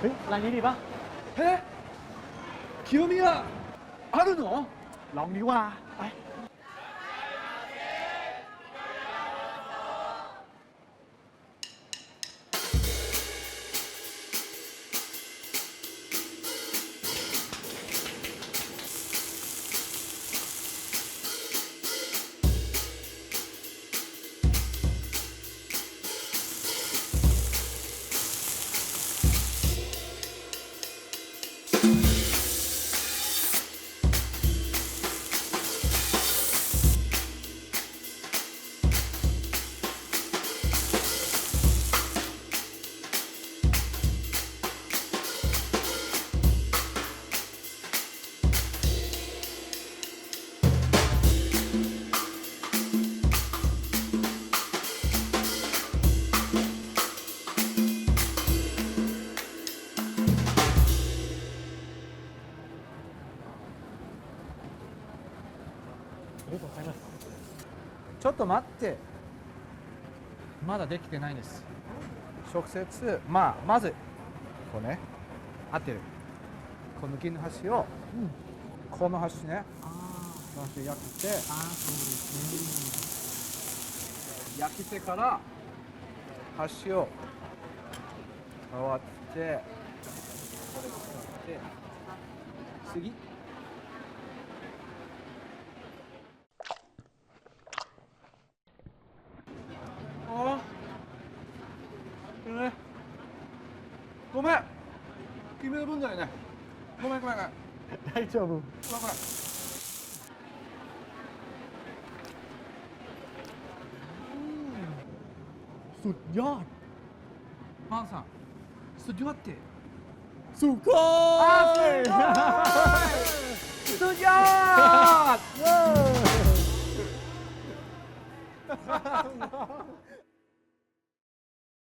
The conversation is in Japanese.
เฮ้รนี้ดีปะเฮ้คิวเนี่ะอร่อยเหรอลองดีว่าไป ありがとうございます。ちょっと待って。まだできてないんです。直接まあまずこうね合ってる。この銀の端を、この端ねあこの端焼いてあ、そうですね。焼きてから端を触ってこれ使って次ああねごめん君の分だよねごめんごめんごめん大丈夫。ごめんごめん สุดยอด パンさんสุดยอดって สุโคย สุดยอด เย้